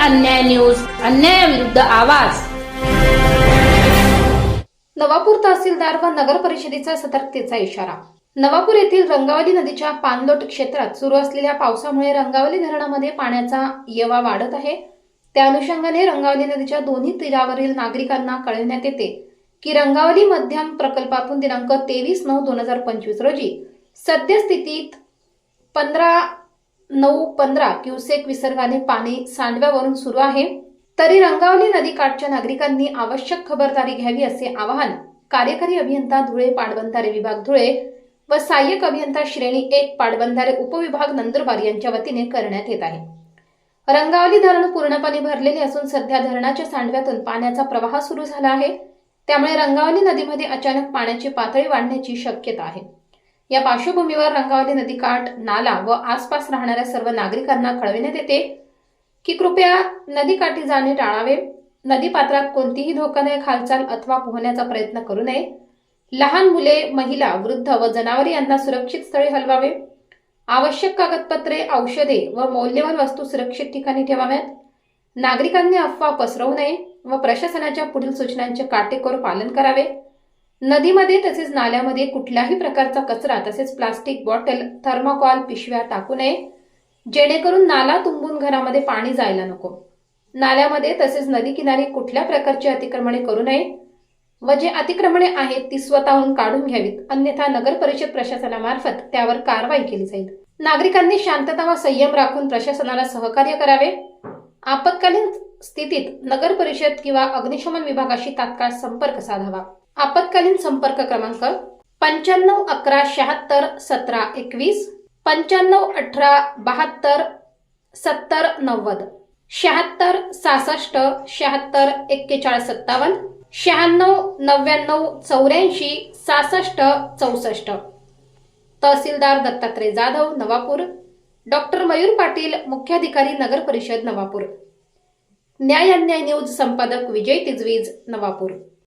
अन्याय न्यूज अन्यायाविरुद्ध आवाज. नवापूर तहसीलदार व नगर परिषदेचा सतर्कतेचा इशारा. नवापूर येथील रंगावली नदीच्या पाणलोट क्षेत्रात सुरू असलेल्या पावसामुळे रंगावली धरणामध्ये पाण्याचा येवा वाढत आहे. त्या अनुषंगाने रंगावली नदीच्या दोन्ही तीरावरील नागरिकांना कळविण्यात येते की रंगावली मध्यम प्रकल्पातून दिनांक तेवीस नऊ दोन हजार पंचवीस रोजी सद्यस्थितीत पंधरा नऊ पंधरा क्युसेक विसर्गाने पाणी सांडव्यावरून सुरू आहे. तरी रंगावली नदीकाठच्या नागरिकांनी आवश्यक खबरदारी घ्यावी असे आवाहन कार्यकारी अभियंता धुळे पाटबंधारे विभाग धुळे व सहाय्यक अभियंता श्रेणी एक पाटबंधारे उपविभाग नंदुरबार यांच्या वतीने करण्यात येत आहे. रंगावली धरण पूर्णपणे भरलेले असून सध्या धरणाच्या सांडव्यातून पाण्याचा प्रवाह सुरू झाला आहे. त्यामुळे रंगावली नदीमध्ये अचानक पाण्याची पातळी वाढण्याची शक्यता आहे. या पार्श्वभूमीवर रंगावली नदीकाठ नाला व आसपास राहणाऱ्या सर्व नागरिकांना कळविण्यात येते की कृपया नदीकाठी जाणे टाळावे. नदीपात्रात कोणतीही धोकादायक हालचाल अथवा पोहण्याचा प्रयत्न करू नये. लहान मुले महिला वृद्ध व जनावरे यांना सुरक्षित स्थळी हलवावे. आवश्यक कागदपत्रे औषधे व मौल्यवान वस्तू सुरक्षित ठिकाणी ठेवाव्यात. नागरिकांनी अफवा पसरवू नये व प्रशासनाच्या पुढील सूचनांचे काटेकोर पालन करावे. नदीमध्ये तसेच नाल्यामध्ये कुठल्याही प्रकारचा कचरा तसेच प्लास्टिक बॉटल थर्माकॉल पिशव्या टाकू नये. जेणेकरून नाला तुंबून घरामध्ये पाणी जायला नको. नाल्यामध्ये तसेच नदी किनारी कुठल्या प्रकारची अतिक्रमणे करू नये. व जे अतिक्रमणे आहेत ती स्वतःहून काढून घ्यावीत. अन्यथा नगर परिषद प्रशासनामार्फत त्यावर कारवाई केली जाईल. नागरिकांनी शांतता व संयम राखून प्रशासनाला सहकार्य करावे. आपत्कालीन स्थितीत नगर परिषद किंवा अग्निशमन विभागाशी तात्काळ संपर्क साधावा. आपत्कालीन संपर्क क्रमांक पंच्याण्णव अकरा शहात्तर सतरा एकवीस पंच्याण्णव अठरा बहात्तर सत्तर नव्वद शहात्तर सहासष्ट शहात्तर एक्केचाळीस सत्तावन्न शहाण्णव नव्याण्णव चौऱ्याऐंशी सहासष्ट चौसष्ट. तहसीलदार दत्तात्रय जाधव नवापूर. डॉक्टर मयूर पाटील मुख्याधिकारी नगर परिषद नवापूर. न्याय अन्याय न्यूज संपादक विजय तिजवीज नवापूर.